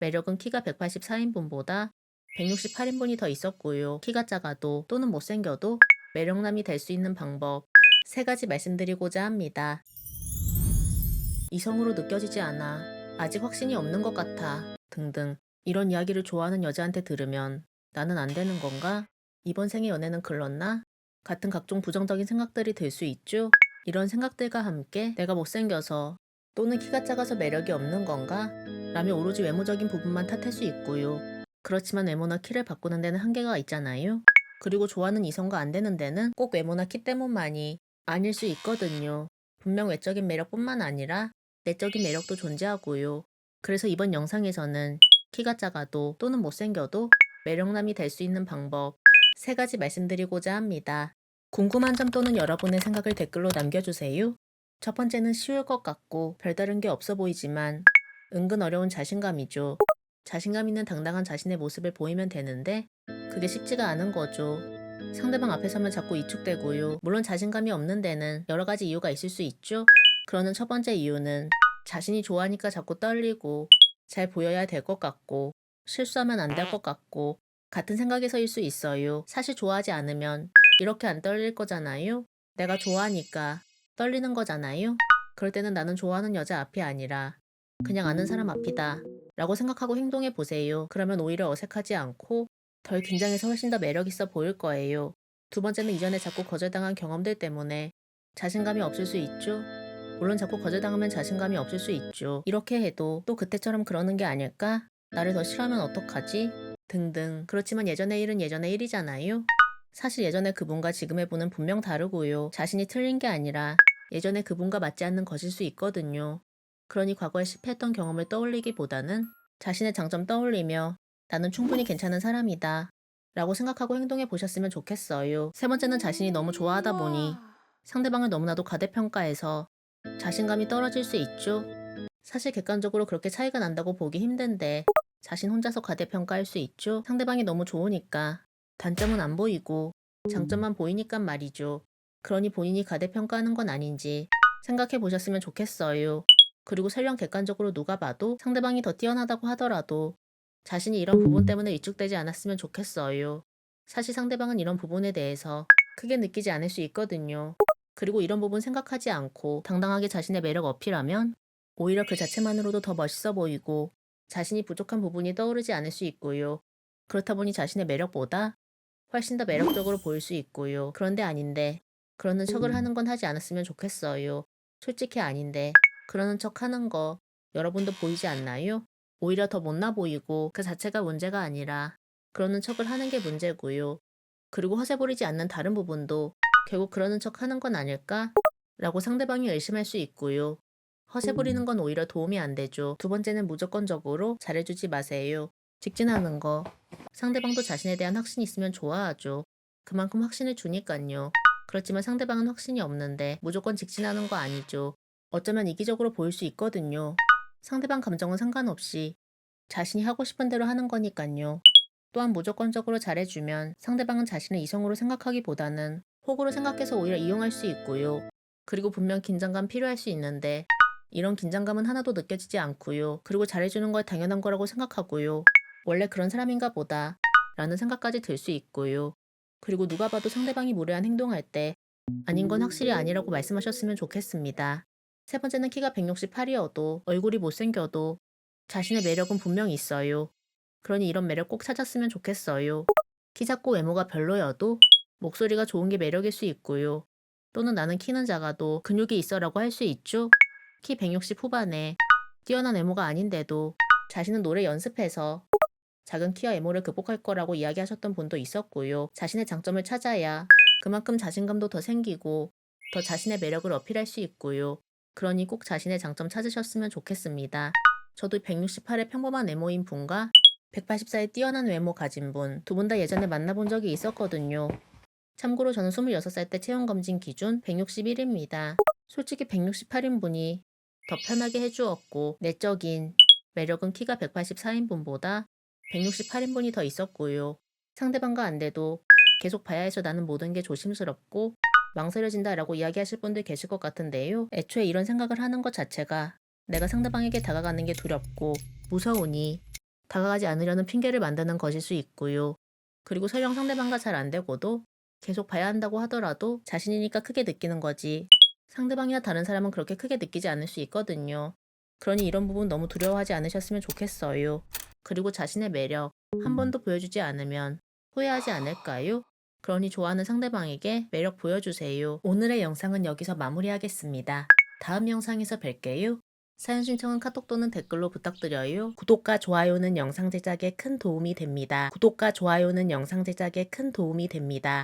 매력은 키가 184인분보다 168인분이 더 있었고요. 키가 작아도 또는 못생겨도 매력남이 될 수 있는 방법 세 가지 말씀드리고자 합니다. 이성으로 느껴지지 않아. 아직 확신이 없는 것 같아. 등등. 이런 이야기를 좋아하는 여자한테 들으면 나는 안 되는 건가? 이번 생의 연애는 글렀나? 같은 각종 부정적인 생각들이 들 수 있죠? 이런 생각들과 함께 내가 못생겨서 또는 키가 작아서 매력이 없는 건가? 라며 오로지 외모적인 부분만 탓할 수 있고요. 그렇지만 외모나 키를 바꾸는 데는 한계가 있잖아요. 그리고 좋아하는 이성과 안 되는 데는 꼭 외모나 키 때문만이 아닐 수 있거든요. 분명 외적인 매력뿐만 아니라 내적인 매력도 존재하고요. 그래서 이번 영상에서는 키가 작아도 또는 못생겨도 매력남이 될 수 있는 방법 세 가지 말씀드리고자 합니다. 궁금한 점 또는 여러분의 생각을 댓글로 남겨주세요. 첫 번째는 쉬울 것 같고 별다른 게 없어 보이지만 은근 어려운 자신감이죠. 자신감 있는 당당한 자신의 모습을 보이면 되는데 그게 쉽지가 않은 거죠. 상대방 앞에 서면 자꾸 위축되고요. 물론 자신감이 없는 데는 여러 가지 이유가 있을 수 있죠. 그러는 첫 번째 이유는 자신이 좋아하니까 자꾸 떨리고 잘 보여야 될 것 같고 실수하면 안 될 것 같고 같은 생각에서일 수 있어요. 사실 좋아하지 않으면 이렇게 안 떨릴 거잖아요. 내가 좋아하니까 떨리는 거잖아요. 그럴 때는 나는 좋아하는 여자 앞이 아니라 그냥 아는 사람 앞이다. 라고 생각하고 행동해 보세요. 그러면 오히려 어색하지 않고 덜 긴장해서 훨씬 더 매력 있어 보일 거예요. 두 번째는 이전에 자꾸 거절당한 경험들 때문에 자신감이 없을 수 있죠. 물론 자꾸 거절당하면 자신감이 없을 수 있죠. 이렇게 해도 또 그때처럼 그러는 게 아닐까? 나를 더 싫어하면 어떡하지? 등등. 그렇지만 예전의 일은 예전의 일이잖아요. 사실 예전의 그분과 지금의 분은 분명 다르고요. 자신이 틀린 게 아니라 예전의 그분과 맞지 않는 것일 수 있거든요. 그러니 과거에 실패했던 경험을 떠올리기보다는 자신의 장점 떠올리며 나는 충분히 괜찮은 사람이다. 라고 생각하고 행동해 보셨으면 좋겠어요. 세 번째는 자신이 너무 좋아하다 보니 상대방을 너무나도 과대평가해서 자신감이 떨어질 수 있죠. 사실 객관적으로 그렇게 차이가 난다고 보기 힘든데 자신 혼자서 과대평가할 수 있죠. 상대방이 너무 좋으니까 단점은 안 보이고 장점만 보이니까 말이죠. 그러니 본인이 과대평가하는 건 아닌지 생각해 보셨으면 좋겠어요. 그리고 설령 객관적으로 누가 봐도 상대방이 더 뛰어나다고 하더라도 자신이 이런 부분 때문에 위축되지 않았으면 좋겠어요. 사실 상대방은 이런 부분에 대해서 크게 느끼지 않을 수 있거든요. 그리고 이런 부분 생각하지 않고 당당하게 자신의 매력 어필하면 오히려 그 자체만으로도 더 멋있어 보이고 자신이 부족한 부분이 떠오르지 않을 수 있고요. 그렇다 보니 자신의 매력보다 훨씬 더 매력적으로 보일 수 있고요. 그런데 아닌데 그러는 척을 하는 건 하지 않았으면 좋겠어요. 솔직히 아닌데 그러는 척 하는 거 여러분도 보이지 않나요? 오히려 더 못나 보이고 그 자체가 문제가 아니라 그러는 척을 하는 게 문제고요. 그리고 허세 부리지 않는 다른 부분도 결국 그러는 척 하는 건 아닐까? 라고 상대방이 의심할 수 있고요. 허세 부리는 건 오히려 도움이 안 되죠. 두 번째는 무조건적으로 잘해주지 마세요. 직진하는 거. 상대방도 자신에 대한 확신이 있으면 좋아하죠. 그만큼 확신을 주니깐요. 그렇지만 상대방은 확신이 없는데 무조건 직진하는 거 아니죠. 어쩌면 이기적으로 보일 수 있거든요. 상대방 감정은 상관없이 자신이 하고 싶은 대로 하는 거니깐요. 또한 무조건적으로 잘해주면 상대방은 자신을 이성으로 생각하기보다는 호구로 생각해서 오히려 이용할 수 있고요. 그리고 분명 긴장감 필요할 수 있는데 이런 긴장감은 하나도 느껴지지 않고요. 그리고 잘해주는 걸 당연한 거라고 생각하고요. 원래 그런 사람인가 보다 라는 생각까지 들 수 있고요. 그리고 누가 봐도 상대방이 무례한 행동할 때 아닌 건 확실히 아니라고 말씀하셨으면 좋겠습니다. 세 번째는 키가 168이어도 얼굴이 못생겨도 자신의 매력은 분명 있어요. 그러니 이런 매력 꼭 찾았으면 좋겠어요. 키 작고 외모가 별로여도 목소리가 좋은 게 매력일 수 있고요. 또는 나는 키는 작아도 근육이 있어라고 할 수 있죠. 키 160 후반에 뛰어난 외모가 아닌데도 자신은 노래 연습해서 작은 키와 외모를 극복할 거라고 이야기하셨던 분도 있었고요. 자신의 장점을 찾아야 그만큼 자신감도 더 생기고 더 자신의 매력을 어필할 수 있고요. 그러니 꼭 자신의 장점 찾으셨으면 좋겠습니다. 저도 168의 평범한 외모인 분과 184의 뛰어난 외모 가진 분, 두 분 다 예전에 만나본 적이 있었거든요. 참고로 저는 26살 때 체온검진 기준 161입니다. 솔직히 168인 분이 더 편하게 해주었고, 내적인 매력은 키가 184인 분보다 168인 분이 더 있었고요. 상대방과 안 돼도 계속 봐야 해서 나는 모든 게 조심스럽고 망설여진다라고 이야기하실 분들 계실 것 같은데요. 애초에 이런 생각을 하는 것 자체가 내가 상대방에게 다가가는 게 두렵고 무서우니 다가가지 않으려는 핑계를 만드는 것일 수 있고요. 그리고 설령 상대방과 잘 안 되고도 계속 봐야 한다고 하더라도 자신이니까 크게 느끼는 거지. 상대방이나 다른 사람은 그렇게 크게 느끼지 않을 수 있거든요. 그러니 이런 부분 너무 두려워하지 않으셨으면 좋겠어요. 그리고 자신의 매력 한 번도 보여주지 않으면 후회하지 않을까요? 그러니 좋아하는 상대방에게 매력 보여주세요. 오늘의 영상은 여기서 마무리하겠습니다. 다음 영상에서 뵐게요. 사연 신청은 카톡 또는 댓글로 부탁드려요. 구독과 좋아요는 영상 제작에 큰 도움이 됩니다. 구독과 좋아요는 영상 제작에 큰 도움이 됩니다.